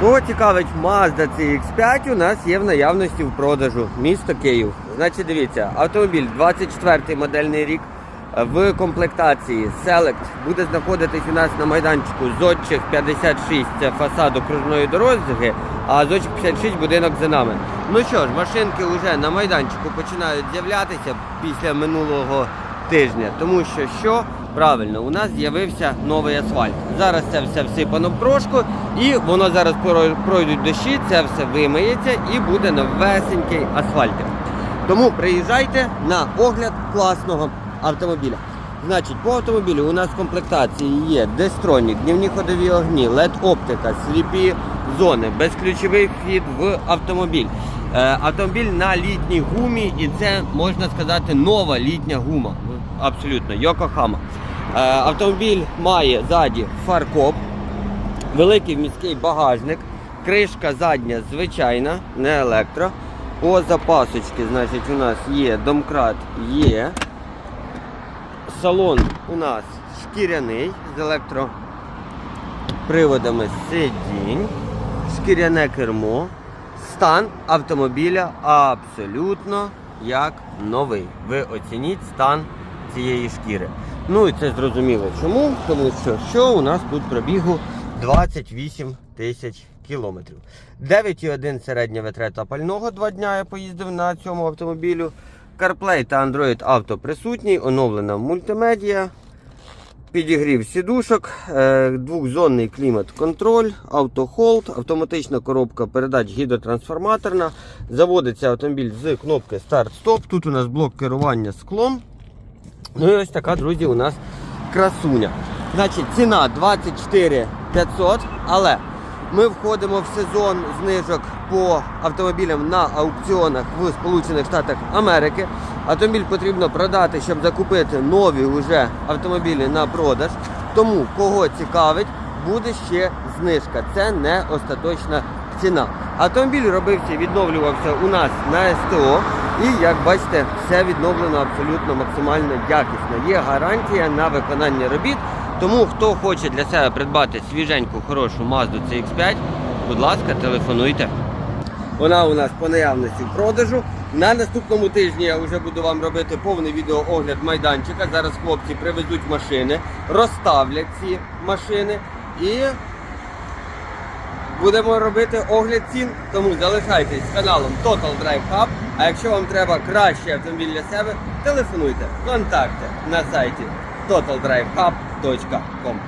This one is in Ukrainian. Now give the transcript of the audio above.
Кого цікавить Mazda CX5, у нас є в наявності в продажу місто Київ. Значить, дивіться, автомобіль 24-й модельний рік в комплектації Select буде знаходитись у нас на майданчику Зодчих 56, це фасад окружної дороги, а Зодчих 56 будинок за нами. Ну що ж, машинки вже на майданчику починають з'являтися після минулого тижня, тому що що? Правильно, у нас з'явився новий асфальт. Зараз це все всипано в прошку, і воно зараз пройдуть дощі, це все вимиється і буде новесенький асфальт. Тому приїжджайте на огляд класного автомобіля. Значить, по автомобілю у нас в комплектації є дестронік, днівні ходові огні, led оптика, сліпі зони, безключовий вхід в автомобіль. Е, автомобіль на літній гумі, і це можна сказати нова літня гума. Абсолютно, Йокохама. Е, автомобіль має ззаді фаркоп, великий міський багажник, кришка задня звичайна, не електро. По запасочці, значить, у нас є домкрат, є. Салон у нас шкіряний з електроприводами сидінь, шкіряне кермо. Стан автомобіля абсолютно як новий. Ви оцініть стан цієї шкіри. Ну і це зрозуміло. Чому? Тому що що у нас тут пробігу 28 тисяч кілометрів. 9,1 середня витрата пального. Два дня я поїздив на цьому автомобілю. CarPlay та Android Auto присутній, оновлена мультимедіа. Підігрів сідушок, е, двохзонний клімат-контроль, автохолд, автоматична коробка передач гідротрансформаторна. Заводиться автомобіль з кнопки старт-стоп. Тут у нас блок керування склом. Ну і ось така, друзі, у нас красуня. Значить, ціна 24 500, але ми входимо в сезон знижок по автомобілям на аукціонах в Сполучених Штатах Америки. Автомобіль потрібно продати, щоб закупити нові вже автомобілі на продаж. Тому кого цікавить, буде ще знижка. Це не остаточна ціна. Автомобіль робився, відновлювався у нас на СТО. І як бачите, все відновлено абсолютно максимально якісно. Є гарантія на виконання робіт. Тому хто хоче для себе придбати свіженьку, хорошу Mazda CX5, будь ласка, телефонуйте. Вона у нас по наявності в продажу. На наступному тижні я вже буду вам робити повний відеоогляд майданчика. Зараз хлопці привезуть машини, розставлять ці машини і будемо робити огляд цін. Тому залишайтесь каналом Total Drive Hub. А якщо вам треба кращий автомобіль для себе, телефонуйте. Контакти на сайті totaldrivehub.com